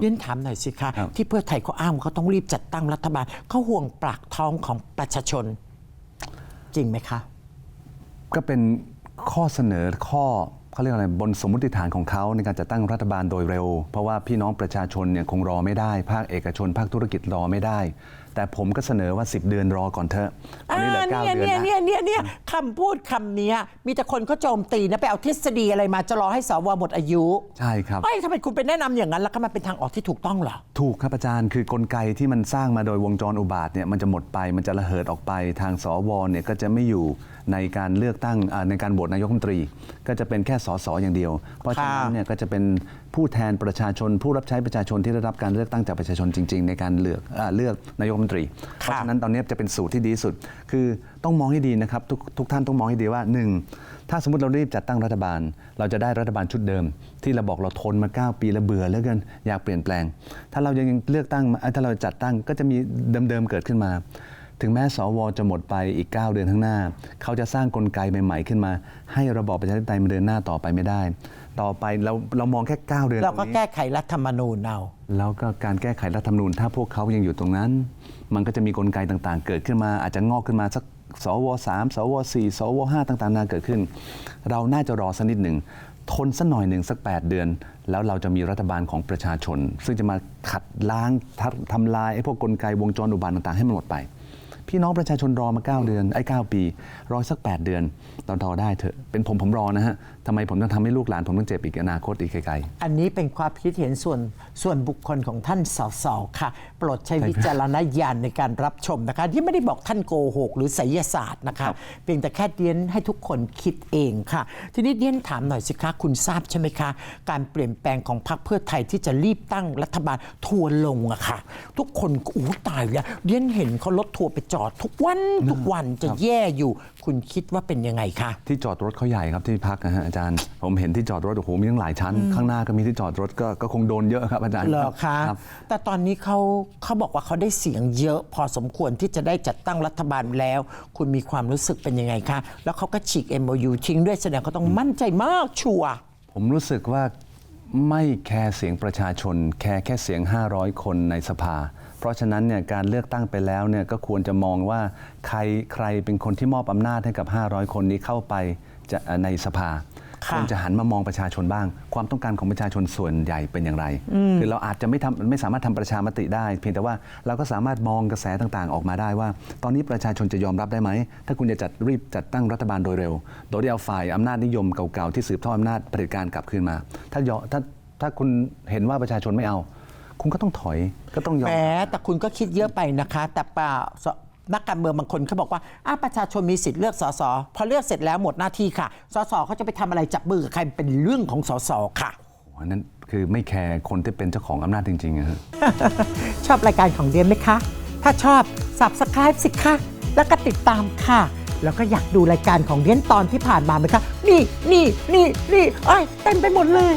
เรียนถามหน่อยสิคะครับที่เพื่อไทยเขาอ้างว่าเขาต้องรีบจัดตั้งรัฐบาลเขาห่วงปากท้องของประชาชน จริงไหมคะ ก็เป็นข้อเสนอข้อเขาเรียกอะไรบนสมมติฐานของเขาในการจัดตั้งรัฐบาลโดยเร็ว เพราะว่าพี่น้องประชาชนเนี่ยคงรอไม่ได้ ภาคเอกชน ภาคธุรกิจรอไม่ได้ แต่ผมก็เสนอว่า 10 เดือนรอก่อนเถอะตอนนี้เหลืออ่า9เนี่ยเดือนเนี่ยนะ เนี่ยเนี่ยเนี่ยคำพูดคำเนี้ย มีแต่คนเขาโจมตีนะไปเอาทฤษฎีอะไรมาจะรอให้สวหมดอายุใช่ครับเฮ้ยทำไมคุณไปแนะนำอย่างนั้น แล้วก็มันเป็นทางออกที่ถูกต้องเหรอ ถูกครับอาจารย์คือกลไกที่มันสร้างมาโดยวงจรอุบาทเนี่ยมันจะหมดไปมันจะระเหิดออกไปทางสวเนี่ยก็จะไม่อยู่ในการเลือกตั้งอ่าในการโหวตนายกรัฐมนตรี ก็จะเป็นแค่สสอย่างเดียว เพราะฉะนั้นเนี่ยก็จะเป็นผู้แทนประชาชน ผู้รับใช้ประชาชนที่ได้รับการเลือกตั้งจากประชาชนจริง ๆ ในการเลือกอ่าเลือกนายกรัฐมนตรีเพราะฉะนั้นตอนนี้จะเป็นสูตรที่ดีที่สุด คือต้องมองให้ดีนะครับทุกทุกท่านต้องมองให้ดีว่าหนึ่งถ้าสมมติเรารีบจัดตั้งรัฐบาล เราจะได้รัฐบาลชุดเดิม ที่เราบอกเราทนมา 9 ปีแล้วเบื่อแล้วกันอยากเปลี่ยนแปลง ถ้าเรายังเลือกตั้งมาเอ้ยถ้าเราจัดตั้งก็จะมีเดิมๆเกิดขึ้นมา ถึงแม้สวจะหมดไปอีก 9 เดือนข้างหน้า เขาจะสร้างกลไกใหม่ๆขึ้นมา ให้ระบอบประชาธิปไตยมันเดินหน้าต่อไปไม่ได้ ต่อไปเราเรามองแค่ 9 เดือนเราก็ตงนี้แก้ไขรัฐธรรมนูญเอาแล้วก็การแก้ไขรัฐธรรมนูญ ถ้าพวกเขายังอยู่ตรงนั้น มันก็จะมีกลไกต่างๆ เกิดขึ้นมา อาจจะงอกขึ้นมาสักสวสามสวสี่สวห้าต่างๆนานาเกิดขึ้น เราน่าจะรอสักนิดหนึ่งทนสักหน่อยหนึ่งสัก 8 เดือน แล้วเราจะมีรัฐบาลของประชาชน ซึ่งจะมาขัดล้างทัทำลายไอ้พวกกลไกวงจรอุบาทต่างๆให้มันหมดไป พี่น้องประชาชนรอมา 9 เดือนไอ้9ปี รอสัก 8 เดือนตอนรอได้เถอะเป็นผมผมรอนะฮะทำไมผมต้องทำให้ลูกหลานผมต้องเจ็บอีกอนาคตอีกไกลๆอันนี้เป็นความคิดเห็นส่วนส่วนบุคคลของท่านสสค่ะโปรดใช้วิจารณญาณในการรับชมนะคะ ที่ไม่ได้บอกท่านโกหกหรือไสยศาสตร์นะคะเพียงแต่แค่เดียนให้ทุกคนคิดเองค่ะ ทีนี้เดียนถามหน่อยสิคะคุณทราบใช่ไหมคะ การเปลี่ยนแปลงของพรรคเพื่อไทยที่จะรีบตั้งรัฐบาลทัวร์ลงอะค่ะ ทุกคนก็อู้ตายแล้วเดียนเห็นเขารถทัวร์ไปจอดทุกวันทุกวันจะแย่อยู่ คุณคิดว่าเป็นยังไงคะ ที่จอดรถเขาใหญ่ครับที่พักนะฮะอาจารย์ ผมเห็นที่จอดรถโอ้โหมีตั้งหลายชั้น ข้างหน้าก็มีที่จอดรถก็ก็คงโดนเยอะครับอาจารย์เหรอคะรับ แต่ตอนนี้เขาเขาบอกว่าเขาได้เสียงเยอะพอสมควรที่จะได้จัดตั้งรัฐบาลแล้ว คุณมีความรู้สึกเป็นยังไงคะ แล้วเขาก็ฉีก MOU ทิ้งด้วยแสดงเขาต้องมั่นใจมากชัวร์ ผมรู้สึกว่าไม่แคร์เสียงประชาชน แคร์แค่เสียง 500 คนในสภา เพราะฉะนั้นเนี่ยการเลือกตั้งไปแล้วเนี่ยก็ควรจะมองว่าใครใครเป็นคนที่มอบอำนาจให้กับ 500 คนนี้เข้าไปจะในสภาค่ะควรจะหันมามองประชาชนบ้าง ความต้องการของประชาชนส่วนใหญ่เป็นอย่างไร คือเราอาจจะไม่ทำไม่สามารถทำประชามติได้ เพียงแต่ว่าเราก็สามารถมองกระแสต่างๆ ออกมาได้ว่า ตอนนี้ประชาชนจะยอมรับได้ไหม ถ้าคุณจะจัดรีบจัดตั้งรัฐบาลโดยเร็ว โดยที่เอาฝ่ายอำนาจนิยมเก่าๆที่สืบทอดอำนาจเผด็จการกลับคืนมา ถ้ายอถ้าถ้าคุณเห็นว่าประชาชนไม่เอา คุณก็ต้องถอยก็ต้องยอม แหมแต่คุณก็คิดเยอะไปนะคะ แต่ป่าสนักการเมืองบางคนเขาบอกว่าอะประชาชนมีสิทธิ์เลือกสสพอเลือกเสร็จแล้วหมดหน้าที่ค่ะสสเขาจะไปทำอะไรจับมือกับใครเป็นเรื่องของสสค่ะ อันนั้นคือไม่แคร์คนที่เป็นเจ้าของอำนาจจริงๆอะฮะ ชอบรายการของเดียนไหมคะ ถ้าชอบ subscribe สิคะ แล้วก็ติดตามค่ะ แล้วก็อยากดูรายการของเดียนตอนที่ผ่านมาไหมคะ นี่นี่นี่นี่ไอ้ยเต็มไปหมดเลย